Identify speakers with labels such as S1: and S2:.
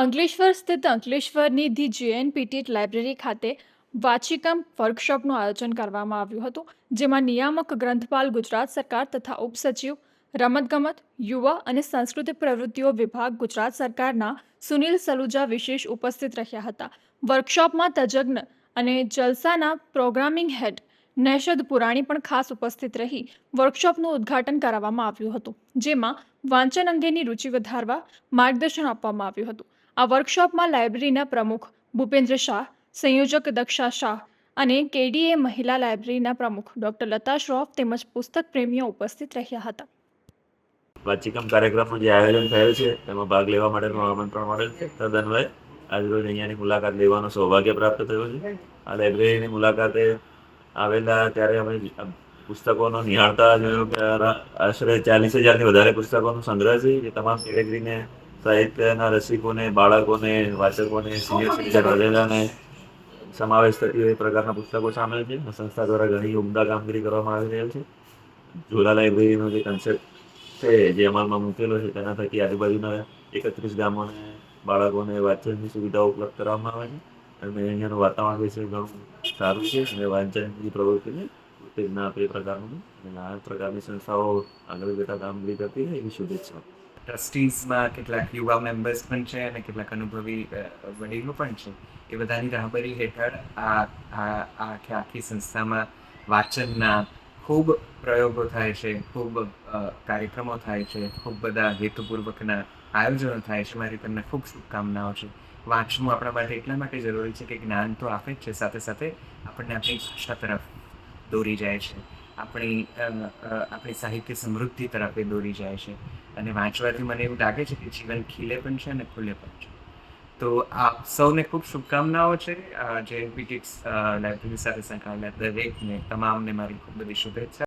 S1: અંકલેશ્વર સ્થિત અંકલેશ્વરની the JNPT library ખાતે વાચિકમ વર્કશોપનું આયોજન કરવામાં આવ્યું હતું, જેમાં નિયામક ગ્રંથપાલ ગુજરાત સરકાર તથા ઉપસચિવ રમતગમત યુવા અને સાંસ્કૃતિક પ્રવૃત્તિઓ વિભાગ ગુજરાત સરકારના સુનિલ સલુજા વિશેષ ઉપસ્થિત રહ્યા હતા. વર્કશોપમાં તજજ્ઞ અને જલસાના પ્રોગ્રામિંગ હેડ નેશદ પુરાણી પણ ખાસ ઉપસ્થિત રહી વર્કશોપનું ઉદ્ઘાટન કરાવવામાં આવ્યું હતું, જેમાં વાંચન અંગેની રુચિ વધારવા માર્ગદર્શન આપવામાં આવ્યું હતું. આ વર્કશોપમાં લાઇબ્રેરીના પ્રમુખ ભૂપેન્દ્ર શાહ, સંયોજક દક્ષા શાહ અને કેડીએ મહિલા લાઇબ્રેરીના પ્રમુખ ડોક્ટર લતા શ્રોફ તેમજ પુસ્તક પ્રેમીઓ ઉપસ્થિત રહ્યા હતા.
S2: વાચિકમ કાર્યક્રમનું જે આયોજન થયેલ છે, તેમાં ભાગ લેવા માટેનું આમંત્રણ મળેલ છે. તદન્વયે આજરોજ અહીંયાની મુલાકાત લેવાનું સૌભાગ્ય પ્રાપ્ત થયું છે. આ લાઇબ્રેરીની મુલાકાતે આવેલા ત્યારે અમે પુસ્તકોનો નિહાળતા જોયું કે આશરે ચાલીસ હજારથી વધારે પુસ્તકોનો સંગ્રહ છે, જે તમામ કેટેગરીને સાહિત્યના રસિકોને, બાળકોને, વાચકોને સિનિયર સિટીઝન વગેરેને સમાવેશ થતી એ પ્રકારના પુસ્તકો સામેલ છે સંસ્થા દ્વારા ઘણી ઉમદા કામગીરી કરવામાં આવી રહેલ છે. ઝોલા લાઇબ્રેરીનો જે કન્સેપ્ટ છે, જે અમલમાં મૂકેલો છે, તેના થકી આજુબાજુના એકત્રીસ ગામોને, બાળકોને વાંચનની સુવિધાઓ ઉપલબ્ધ કરવામાં આવે છે. અને અહીંયાનું વાતાવરણ વિશે ઘણું સારું છે અને વાંચનની પ્રવૃત્તિને ઉત્તેજના આપે એ પ્રકારનું અને આ પ્રકારની સંસ્થાઓ આગળ જતા કામગીરી કરતી હોય એવી શુભેચ્છા
S3: ટ્રસ્ટીઝમાં કેટલાક યુવા મેમ્બર્સ પણ છે અને કેટલાક અનુભવી વડીલો પણ છે. એ બધાની રાહબરી હેઠળ આ આખી આખી સંસ્થામાં વાંચનના ખૂબ પ્રયોગો થાય છે, ખૂબ કાર્યક્રમો થાય છે, ખૂબ બધા હેતુપૂર્વકના આયોજનો થાય છે. મારી તમને ખૂબ શુભકામનાઓ છે. વાંચવું આપણા માટે એટલા માટે જરૂરી છે કે જ્ઞાન તો આપે જ છે, સાથે સાથે આપણને આપણી ભાષા તરફ દોરી જાય છે. આપણી આપણી સાહિત્ય સમૃદ્ધિ તરફ એ દોરી જાય છે. અને વાંચવાથી મને એવું લાગે છે કે જીવન ખીલે પણ છે અને ખુલે પણ છે. તો આપ સૌને ખૂબ શુભકામનાઓ છે. જે પીટીક્સ લાઇબ્રેરી સાથે સંકળાયેલા દરેકને, તમામને મારી ખૂબ બધી શુભેચ્છા.